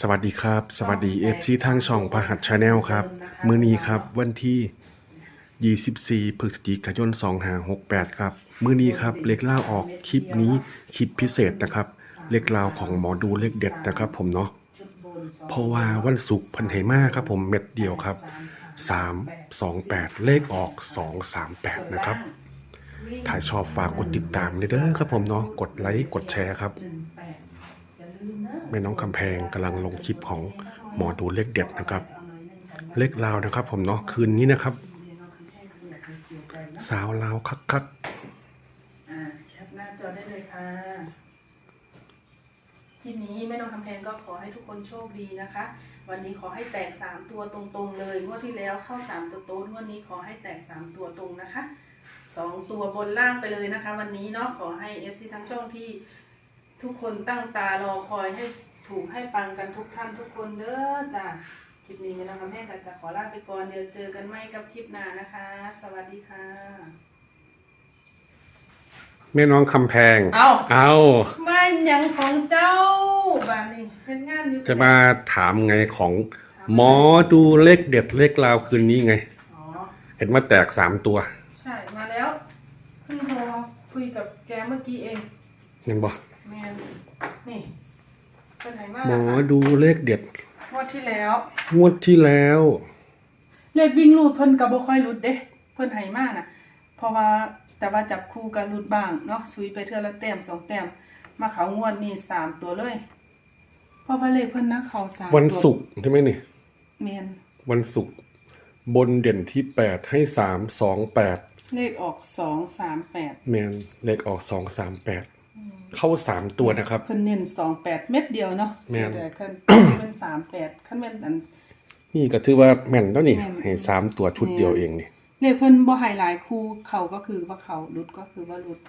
สวัสดีครับ สวัสดีเอฟซีทางช่องพหัสชาแนลครับ มื้อนี้ครับวันที่ 24 พฤศจิกายน 2568 ครับ มื้อนี้ครับเลขเล่าออกคลิปนี้คลิปพิเศษนะครับ เลขเล่าของหมอดูเลขเด็ดนะครับ ผมเนาะเพราะว่าวันศุกร์เพันไหมาครับ ผมเม็ดเดียวครับ 3 2 8 เลขออก 238 นะครับ ถ้าชอบฝากกดติดตามเลยเด้อครับผมเนาะกดไลค์กดแชร์ครับ แม่น้องคำแพงกำลังลงคลิปของหมอดูเลขเด็ดนะครับ เลขลาวนะครับ ผมเนาะคืนนี้นะครับ สาวลาวคักคักแคปหน้าจอได้เลยค่ะทีนี้แม่น้องคำแพงก็ขอให้ทุกคนโชคดีนะคะ วันนี้ขอให้แตก 3 ตัวตรงๆเลยงวดที่แล้วเข้า 3 ตัวโต๊ดงวดนี้ขอให้แตก 3 ตัวตรงนะคะ 2 ตัวบนล่างไปเลยนะคะ วันนี้เนาะขอให้ FC ทั้งช่องที่ ทุกคนตั้งตารอคอยให้ถูกให้ปังกันทุกท่านทุกคนเด้อจ้ะคลิปนี้แม่น้องคำแพงก็จะขอลาไปก่อนเดี๋ยวเจอกันใหม่กับคลิปหน้านะคะ สวัสดีค่ะๆแม่น้องคำแพง เอ้าเอาไม่หยังของเจ้าบานนี้เป็นงานอยู่จะมาถามไงของ หมอดูเลขเด็ดเลขลาวคืนนี้ไง อ๋อ เห็นมาแตกสามตัวใช่มาแล้วเพิ่งโทรคุยกับแกเมื่อกี้เอง เห็นบ่ แมนนี่เป็นไหนมาหมแล้วอคะดูเลขเด็ด งวดที่แล้ว งวดที่แล้ว เลขวิ่งรูดเพิ่นก็บ่ค่อยรุดเด้ เพิ่นให้มาน่ะ เพราะว่าแต่ว่าจับคู่กันรุดบ้างเนาะซุยไปเทื่อละแต้มสองแต้มมาเขางวดนี้สามตัวเลยเพราะว่าเลขเพิ่นนะเขาสามวันตัวศุกร์ใช่ไหมนี่แมนวันศุกร์บนเด่นที่แปดให้สามสองแปดเลขออกสองสามแปดแมนเลขออกสองสามแปด เข้าสามตัวนะครับ เพิ่นเน้นสองแปดเม็ดเดียวเนาะแม่เสียนดายขึ้นเป็นสามแปดขั้นแม่นอัน นี่ก็ถือว่าแม่นแล้วนี่แม่น ให้สามตัวชุดเดียวเองนี่ เลขเพิ่นบ่ให้หลายคู่เขาก็คือว่าเขาหลุดก็คือว่าหลุด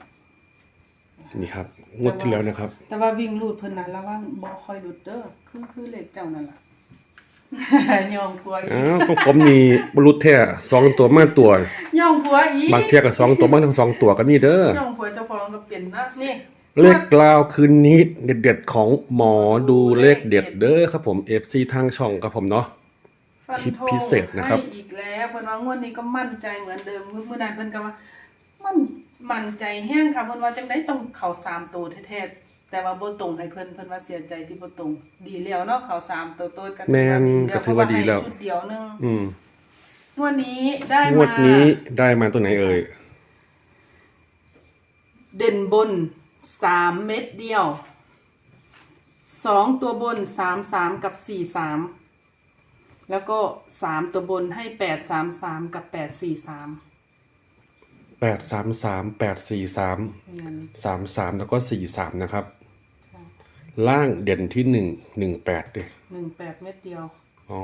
นี่ครับ งวดที่แล้วนะครับ แต่ว่าวิ่งหลุดเพิ่นนั้นระวังบ่ค่อยหลุดเด้อคือคือเลขเจ้านั่นล่ะ ยอมกลัวอีกอ้าวของผมนี่บรรลุแท้สองตัวมาตัว ยอมกลัวอีกบางเทียกับสองตัวบางทั้งสองตัวก็มีเด้อ ยอมกลัวเจ้าของก็เปลี่ยนนะนี่ เลขกลาวคืนนี้เด็ดๆของหมอดูเลขเด็ดเด้อครับผม FC ทางช่องครับผมเนาะ ฟันคลิปธงพิเศษนะครับ ให้อีกแล้วเพิ่นว่างวดนี้ก็มั่นใจเหมือนเดิมมื้อนั้นเพิ่นก็ว่า มันมั่นใจแห้งค่ะเพิ่นว่าจังได๋ต้องเข้าสามตัวแท้ๆแต่ว่าบ่ตรงให้เพิ่นเพิ่นว่าเสียใจที่บ่ตรง ดีแล้วเนาะเข้าสามตัวโตดก็แม่นก็ถือว่าดีแล้ว เพระให้ชุดเดียวหนึงอืมงวดนี้ได้งมาวดนี้ได้มาตัวไหนเอ่ย เด่นบน สามเม็ดเดียวสองตัวบนสามสามกับสี่สามแล้วก็สามตัวบนให้แปดสามสามกับแปดสี่สามแปดสามสามแปดสี่สามเงินสามสามแล้วก็สี่สามนะครับ ล่างเด่นที่หนึ่งหนึ่งแปดเด้หนึ่งแปดเม็ดเดียว อ๋อ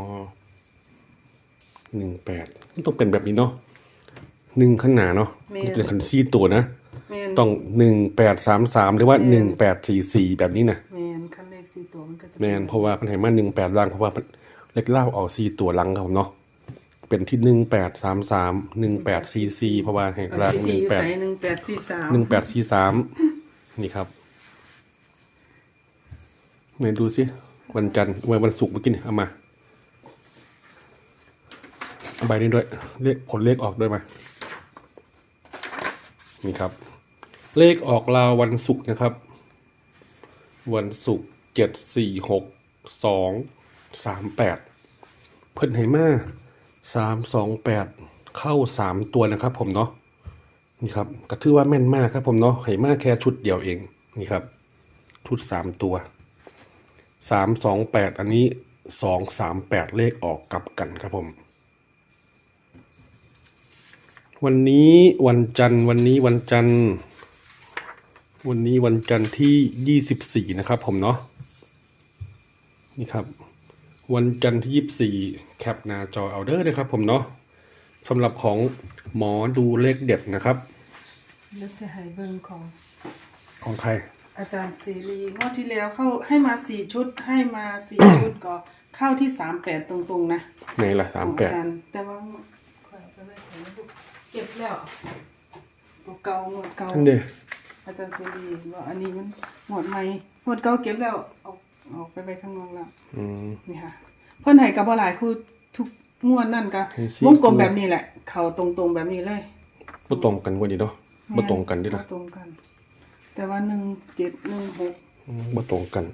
หนึ่งแปดต้องเป็นแบบนี้เนาะหนึ่งขนาดเนาะแม่นมันเป็นคันซี่ตัวนะ เมนต้องหนึ่งแปดสามสามหรือว่าหนึ่งแปดสี่สี่แบบนี้นะเมนขั้นเลขสี่ตัวมันก็จะแมนเพราะว่าคันไหนมาหนึ่งแปดล่างเพราะว่าเล็กเล่าเอาสี่ตัวหลังครับผมเนาะเป็นที่หนึ่งแปดสามสามหนึ่งแปดสี่สี่เพราะว่าให้ล่างสี่หนึ่งอยู่แปดใส่หนึ่งแปดสี่สามหนึ่งแปดสี่สามนี่ครับไหนดูสิวันจันทร์วันวันศุกร์เมื่อกี้นี่เอามาเอาใบนี้ด้วยเลขผลเลขออกด้วยมานี่ครับ เลขออกลาววันศุกร์นะครับ วันศุกร์เจ็ดสี่หกสองสามแปดเพิ่นไหมาสามสองแปดเข้าสามตัวนะครับผมเนาะนี่ครับก็ถือว่าแม่นมากครับผมเนาะไหมาแค่ชุดเดียวเองนี่ครับ ชุดสามตัวสามสองแปดอันนี้สองสามแปดเลขออกกลับกันครับผม วันนี้วันจันทร์วันนี้วันจันทร์ วันนี้วันจันทร์ที่ยี่สิบสี่นะครับผมเนาะนี่ครับ วันจันทร์ที่ยี่สิบสี่แคปหน้าจอเอาเด้อนะครับผมเนาะสำหรับของหมอดูเลขเด็ดนะครับแล้วเสียหายเบิ่งของของใคร อาจารย์เสรีงวดที่แล้วเข้าให้มาสี่ชุดให้มาสี่ ชุดก็เข้าที่สามแปดตรงๆนะไหนล่ะสามแปดของอจรย์แต่ว่าข่อยก็ไม่เห็นเก็บแล้วตัวเก่าหมดเก่านั่นเด้ อาจารย์เสรีว่าอันนี้มันหมดใหม่หมดเก่าเก็บแล้วเอาออกไปไปข้างนอกแล้วอืมนี่ค่ะ เพิ่นให้กับบ่หลายคือทุกงวดนั่นก็ให้สี่วงกลมคู่แบบนี้แหละ เขาตรงๆแบบนี้เลยบ่ตรงกันกว่านี้เนาะบ่ตรงกันเดิล่ะบ่ตรงกัน แต่ว่าหนึ่งเจ็ดหนึ่งหกอืมบ่ตรงกัน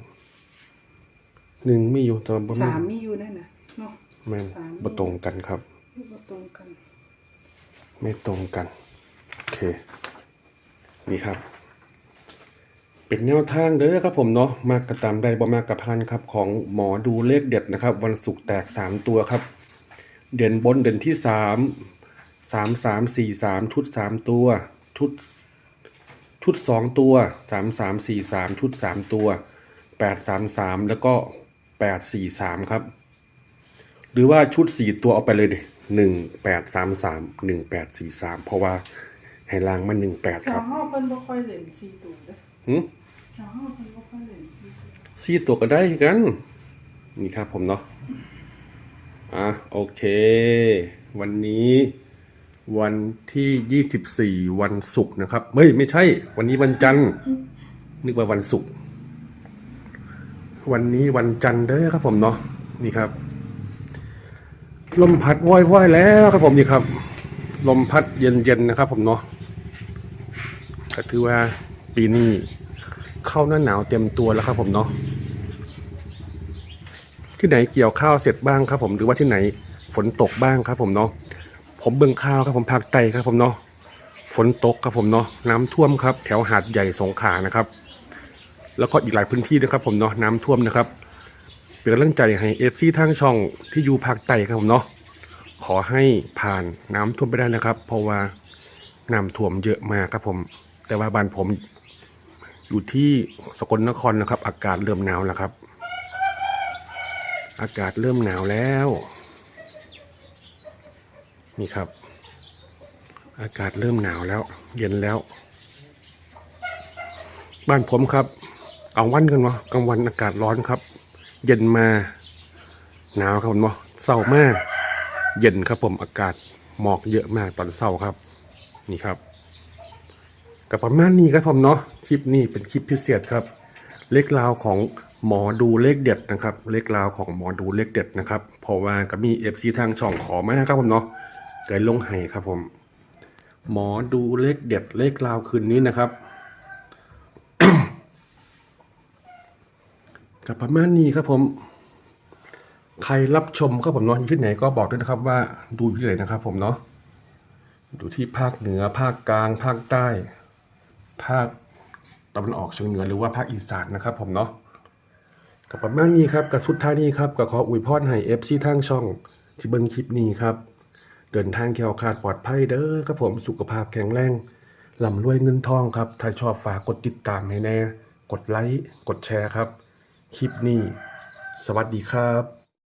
หนึ่งมีอยู่แต่ว่าบ่มีสามมีอยู่นั่นน่ะเนาะแม่นสามบ่ตรงกันครับบ่ตรงกัน ไม่ตรงกัน โอเค นี่ครับ เป็นแนวทางเด้อครับผมเนาะมากกระตามใดบ่มากกระพันครับของหมอดูเลขเด็ดนะครับ วันศุกร์แตกสามตัวครับ เด่นบนเด่นที่สามสามสามสี่สามชุดสามตัว ชุด ชุดสองตัวสามสามสี่สามชุดสามตัวแปดสามสามแล้วก็แปดสี่สามครับ หรือว่าชุดสี่ตัวเอาไปเลยดิหนึ่งแปดสามสามหนึ่งแปดสี่สามเพราะว่าให้ลางมันหนึ่งแปดชาครัวบเฮาเพิ่นบ่ค่อยเล่นสี่ตัวเด้อ สี่ตัวก็ได้กัน นี่ครับผมเนาะอะโอเค วันนี้วันที่ยี่สิบสี่วันศุกร์นะครับไม่ไม่ใช่ วันนี้วันจันทร์นึกว่าวันศุกร์วันนี้วันจันทร์เด้อครับผมเนาะนี่ครับ ลมพัดว่อยๆแล้วครับผมนี่ครับ ลมพัดเย็นๆนะครับผมเนาะก็ถือว่าปีนี้ เข้าหน้าหนาวเต็มตัวแล้วครับผมเนาะที่ไหนเกี่ยวข้าวเสร็จบ้างครับ ผมหรือว่าที่ไหนฝนตกบ้างครับ ผมเนาะผมเบิ่งข้าวครับผมภาคใต้ครับผมเนาะฝนตกครับผมเนาะน้ำท่วมครับ แถวหาดใหญ่สงขลานะครับ แล้วก็อีกหลายพื้นที่นะครับ ผมเนาะน้ำท่วมนะครับเป็นกำลังใจให้เอฟซีทางช่องที่อยู่ภาคใต้ครับผมเนาะขอให้ผ่านน้ำท่วมไปได้นะครับ เพราะว่าน้ำท่วมเยอะมากครับผม แต่ว่าบ้านผม อยู่ที่สกลนครนะครับ อากาศเริ่มหนาวแล้วครับ อากาศเริ่มหนาวแล้ว นี่ครับ อากาศเริ่มหนาวแล้ว เย็นแล้ว บ้านผมครับเอางวันกันวะกลางวันอากาศร้อนครับ เย็นมาหนาวครับผมเนาะเศร้ามาก เย็นครับผมอากาศหมอกเยอะมากตอนเศร้าครับ นี่ครับกับประมาณนี้ครับผมเนาะ คลิปนี้เป็นคลิปพิเศษครับ เลขราวของหมอดูเลขเด็ดนะครับ เลขราวของหมอดูเลขเด็ดนะครับเพราะว่าก็มีเอฟซีทางช่องขอมาครับผมเนาะเกิดลงให้ครับผม หมอดูเลขเด็ด เลขราวคืนนี้นะครับกับประมาณนี้ครับผม ใครรับชมครับผมเนาะอยู่ที่ไหนก็บอกด้วยนะครับว่าดูที่ไหนนะครับ ผมเนาะดูที่ภาคเหนือภาคกลาง ภาคใต้ ภาค วันออกเฉียงเหนือหรือว่าภาคอีสานนะครับผมเนาะกับประมาณนี้ครับกับสุดท้ายนี้ครับก็ขออวยพรให้เอฟซีทางช่องที่เบิ่งคลิปนี้ครับ เดินทางแคล้วคลาดปลอดภัยเด้อครับผมสุขภาพแข็งแรงลำรวยเงินทองครับ ถ้าชอบฝากกดติดตามให้แน่ กดไลค์ กดแชร์ครับ คลิปนี้ สวัสดีครับ